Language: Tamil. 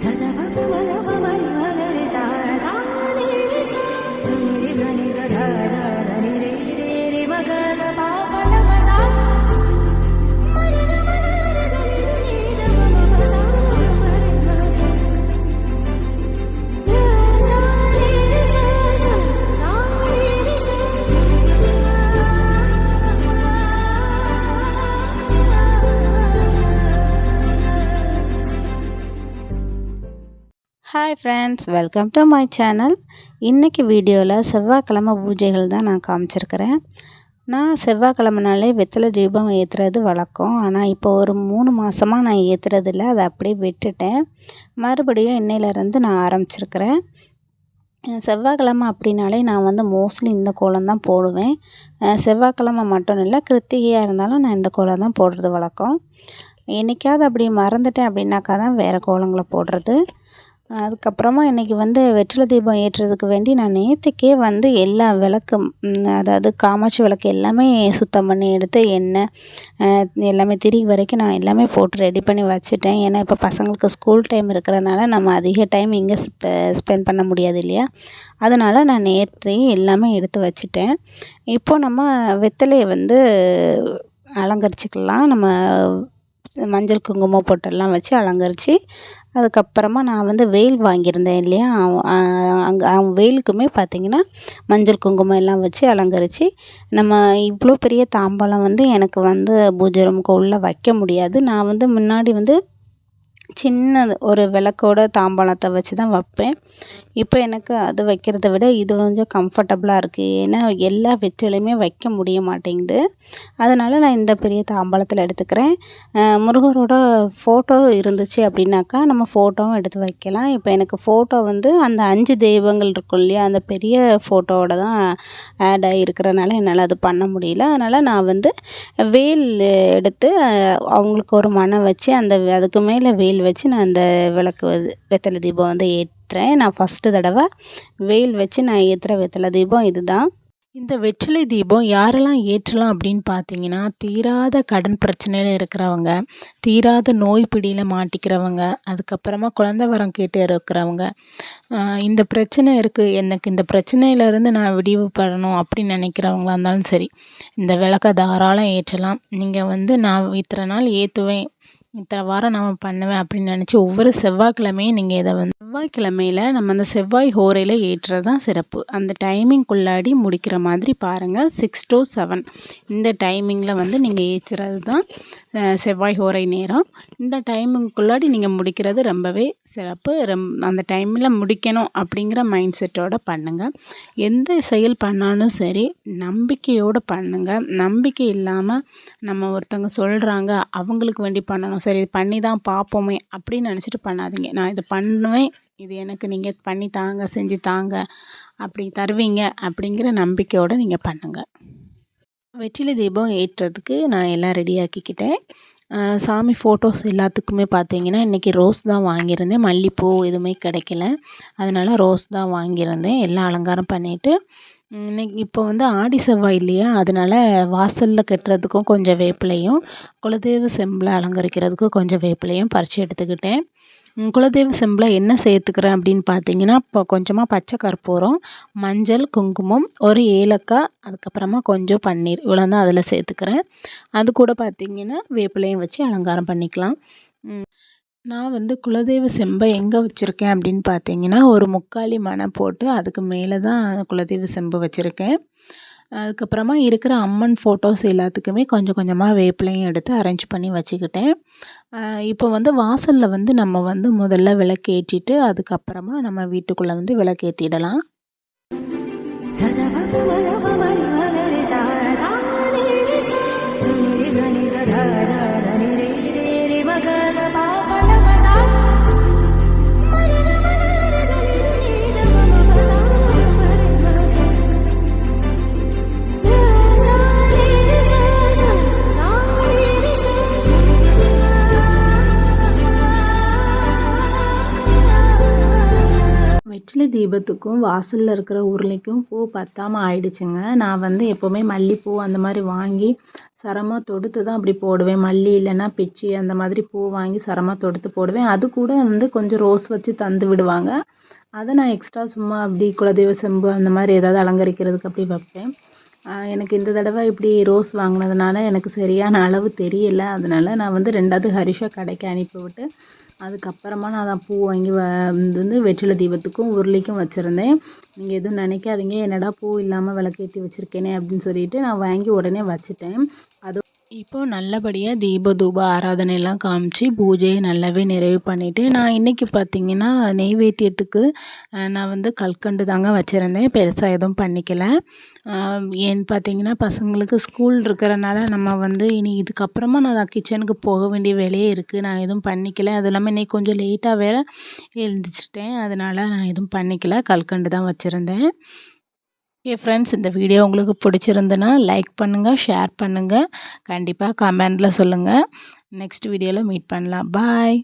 سزغت ولا قمر ولا رزعان hi friends welcome to my channel இன்றைக்கி வீடியோவில் செவ்வாய்க்கிழமை பூஜைகள் தான் நான் காமிச்சிருக்கிறேன். நான் செவ்வாய்க்கிழமைனாலே வெத்தலை தீபம் ஏற்றுறது வழக்கம். ஆனால் இப்போ ஒரு மூணு மாதமாக நான் ஏற்றுறதில்ல அதை அப்படியே விட்டுட்டேன். மறுபடியும் இன்னையிலேருந்து நான் ஆரம்பிச்சிருக்கிறேன். செவ்வாய்க்கிழமை அப்படின்னாலே நான் வந்து மோஸ்ட்லி இந்த கோலம் தான் போடுவேன். செவ்வாய்க்கிழமை மட்டும் இல்லை கிருத்திகையாக இருந்தாலும் நான் இந்த கோலம் தான் போடுறது வழக்கம். என்னைக்காவது அப்படி மறந்துட்டேன் அப்படின்னாக்கா தான் வேறு கோலங்களை போடுறது. அதுக்கப்புறமா இன்றைக்கி வந்து வெற்றிலை தீபம் ஏற்றுறதுக்கு வேண்டி நான் நேற்றுக்கே வந்து எல்லா விளக்கும் அதாவது காமாட்சி விளக்கு எல்லாமே சுத்தம் பண்ணி எடுத்து எண்ணெய் எல்லாமே திரி வரைக்கும் நான் எல்லாமே போட்டு ரெடி பண்ணி வச்சுட்டேன். ஏன்னா இப்போ பசங்களுக்கு ஸ்கூல் டைம் இருக்கிறனால நம்ம அதிக டைம் இங்கே ஸ்பெ ஸ்பெண்ட் பண்ண முடியாது இல்லையா? அதனால் நான் நேற்றையும் எல்லாமே எடுத்து வச்சுட்டேன். இப்போது நம்ம வெத்தலையை வந்து அலங்கரிச்சுக்கலாம். நம்ம மஞ்சள் குங்குமம் பொட்டெல்லாம் வச்சு அலங்கரித்து அதுக்கப்புறமா நான் வந்து வேல் வாங்கியிருந்தேன் இல்லையா? அங்கே அவங்க வேலுக்குமே பார்த்திங்கன்னா மஞ்சள் குங்குமம் எல்லாம் வச்சு அலங்கரித்து நம்ம இவ்வளோ பெரிய தாம்பாளம் வந்து எனக்கு வந்து பூஜை ரூமுக்கு உள்ளே வைக்க முடியாது. நான் வந்து முன்னாடி வந்து சின்னது ஒரு விளக்கோட தாம்பாளத்தை வச்சு தான் வைப்பேன். இப்போ எனக்கு அது வைக்கிறத விட இது கொஞ்சம் கம்ஃபர்டபுளாக இருக்குது ஏன்னா எல்லா வெற்றிலையுமே வைக்க முடிய மாட்டேங்குது. அதனால் நான் இந்த பெரிய தாம்பாளத்தில் எடுத்துக்கிறேன். முருகரோட ஃபோட்டோ இருந்துச்சு அப்படின்னாக்கா நம்ம ஃபோட்டோவும் எடுத்து வைக்கலாம். இப்போ எனக்கு ஃபோட்டோ வந்து அந்த அஞ்சு தெய்வங்கள் இருக்கும் இல்லையா அந்த பெரிய ஃபோட்டோவோட தான் ஆட் ஆகிருக்கிறனால என்னால் அது பண்ண முடியல. அதனால் நான் வந்து வேல் எடுத்து அவங்களுக்கு ஒரு மனம் வச்சு அந்த அதுக்கு மேலே வேல் வச்சு நான் அந்த விளக்கு வெத்தலை தீபம் வந்து ஏற்றுறேன். நான் ஃபஸ்ட்டு தடவை வெயில் வச்சு நான் ஏற்றுற வெத்தலை தீபம் இதுதான். இந்த வெற்றிலை தீபம் யாரெல்லாம் ஏற்றலாம் அப்படின்னு பார்த்தீங்கன்னா தீராத கடன் பிரச்சனையில் இருக்கிறவங்க தீராத நோய் பிடியில் மாட்டிக்கிறவங்க அதுக்கப்புறமா குழந்த வரம் கேட்டு இருக்கிறவங்க இந்த பிரச்சனை இருக்குது எனக்கு இந்த பிரச்சனையிலேருந்து நான் விடிவு பெறணும் அப்படின்னு நினைக்கிறவங்களா இருந்தாலும் சரி இந்த விளக்கை தாராளம் ஏற்றலாம். நீங்கள் வந்து நான் இத்தனை நாள் ஏற்றுவேன் இத்தனை வாரம் நம்ம பண்ணுவேன் அப்படின்னு நினச்சி ஒவ்வொரு செவ்வாய்க்கிழமையும் நீங்கள் இதை வந்து செவ்வாய்க்கிழமையில் நம்ம அந்த செவ்வாய் ஹோரையில் ஏற்றுறது தான் சிறப்பு. அந்த டைமிங்குள்ளாடி முடிக்கிற மாதிரி பாருங்கள் சிக்ஸ் டு செவன் இந்த டைமிங்கில் வந்து நீங்கள் ஏற்றுறது தான் செவ்வாய் ஹோரை நேரம். இந்த டைமுக்குள்ளாடி நீங்கள் முடிக்கிறது ரொம்பவே சிறப்பு. ரொம் அந்த டைமில் முடிக்கணும் அப்படிங்கிற மைண்ட் செட்டோடு பண்ணுங்கள் எந்த செயல் பண்ணாலும் சரி நம்பிக்கையோடு பண்ணுங்கள் நம்பிக்கை இல்லாமல் நம்ம ஒருத்தவங்க சொல்கிறாங்க அவங்களுக்கு வேண்டி பண்ணணும். சரி இது பண்ணி தான் பார்ப்போமே அப்படின்னு நினச்சிட்டு பண்ணாதீங்க. நான் இது பண்ணுவேன் இது எனக்கு நீங்கள் பண்ணி தாங்க செஞ்சு தாங்க அப்படி தருவீங்க அப்படிங்கிற நம்பிக்கையோடு நீங்கள் பண்ணுங்கள் வெற்றிலை தீபம் ஏற்றுறதுக்கு நான் எல்லாம் ரெடி ஆக்கிக்கிட்டேன். சாமி ஃபோட்டோஸ் எல்லாத்துக்குமே பார்த்தீங்கன்னா இன்றைக்கி ரோஸ் தான் வாங்கியிருந்தேன். மல்லிப்பூ எதுவுமே கிடைக்கல. அதனால் ரோஸ் தான் வாங்கியிருந்தேன். எல்லாம் அலங்காரம் பண்ணிவிட்டு இன்னைக்கு இப்போ வந்து ஆடி செவ்வாய் இல்லையா? அதனால வாசலில் கட்டுறதுக்கும் கொஞ்சம் வேப்பிலையும் குலதெய்வ செம்பில் அலங்கரிக்கிறதுக்கும் கொஞ்சம் வேப்பிலையும் பறித்து எடுத்துக்கிட்டேன். குலதெய்வ செம்பில் என்ன சேர்த்துக்கிறேன் அப்படின்னு பார்த்தீங்கன்னா இப்போ கொஞ்சமாக பச்சை கற்பூரம் மஞ்சள் குங்குமம் ஒரு ஏலக்காய் அதுக்கப்புறமா கொஞ்சம் பன்னீர் இவ்வளோ தான் அதில் சேர்த்துக்கிறேன். அது கூட பார்த்தீங்கன்னா வேப்பிலையும் வச்சு அலங்காரம் பண்ணிக்கலாம். நான் வந்து குலதெய்வ செம்பை எங்கே வச்சுருக்கேன் அப்படின்னு பார்த்தீங்கன்னா ஒரு முக்காலி மனை போட்டு அதுக்கு மேலே தான் குலதெய்வ செம்பு வச்சுருக்கேன். அதுக்கப்புறமா இருக்கிற அம்மன் ஃபோட்டோஸ் எல்லாத்துக்குமே கொஞ்சம் கொஞ்சமாக வேப்பிலையும் எடுத்து அரேஞ்ச் பண்ணி வச்சுக்கிட்டேன். இப்போ வந்து வாசலில் வந்து நம்ம வந்து முதல்ல விளக்கேற்றிட்டு அதுக்கப்புறமா நம்ம வீட்டுக்குள்ளே வந்து விளக்கேற்றிடலாம் தீபத்துக்கும் வாசலில் இருக்கிற உருளைக்கும் பூ பத்தாமல் ஆயிடுச்சுங்க. நான் வந்து எப்போவுமே மல்லிப்பூ அந்த மாதிரி வாங்கி சரமாக தொடுத்து தான் அப்படி போடுவேன். மல்லி இல்லைன்னா பிச்சி அந்த மாதிரி பூ வாங்கி சரமாக தொடுத்து போடுவேன். அது கூட வந்து கொஞ்சம் ரோஸ் வச்சு தந்து விடுவாங்க. அதை நான் எக்ஸ்ட்ரா சும்மா அப்படி குலதெய்வ செம்பு அந்த மாதிரி ஏதாவது அலங்கரிக்கிறதுக்கு அப்படி வைப்பேன். எனக்கு இந்த தடவை இப்படி ரோஸ் வாங்கினதுனால எனக்கு சரியான அளவு தெரியல. அதனால நான் வந்து ரெண்டாவது ஹரிஷா கடைக்கு அனுப்பிவிட்டு அதுக்கப்புறமா நான் தான் பூ வாங்கி வ வந்து வெற்றிலை தீபத்துக்கும் உருளிக்கும் வச்சுருந்தேன். நீங்கள் எதுவும் நினைக்காதீங்க. என்னடா பூ இல்லாமல் விளக்கேத்தி வச்சுருக்கேனே அப்படின்னு சொல்லிட்டு நான் வாங்கி உடனே வச்சுட்டேன். இப்போது நல்லபடியாக தீப தூப ஆராதனையெல்லாம் காமிச்சு பூஜையை நல்லாவே நிறைவு பண்ணிவிட்டு நான் இன்றைக்கி பார்த்திங்கன்னா நெய்வேத்தியத்துக்கு நான் வந்து கல்கண்டு தாங்க வச்சுருந்தேன். பெருசாக எதுவும் பண்ணிக்கல. ஏன்னு பார்த்தீங்கன்னா பசங்களுக்கு ஸ்கூல் இருக்கிறனால நம்ம வந்து இனி இதுக்கப்புறமா நான் கிச்சனுக்கு போக வேண்டிய வேலையே இருக்குது நான் எதுவும் பண்ணிக்கல. அதுவும் இல்லாமல் இன்றைக்கி கொஞ்சம் லேட்டாக வேறு எழுந்திரிச்சிட்டேன். அதனால் நான் எதுவும் பண்ணிக்கல. கல்கண்டு தான் வச்சுருந்தேன். ஓகே ஃப்ரெண்ட்ஸ் இந்த வீடியோ உங்களுக்கு பிடிச்சிருந்துன்னா லைக் பண்ணுங்கள் ஷேர் பண்ணுங்கள் கண்டிப்பாக கமெண்டில் சொல்லுங்கள் நெக்ஸ்ட் வீடியோவில் மீட் பண்ணலாம். பாய்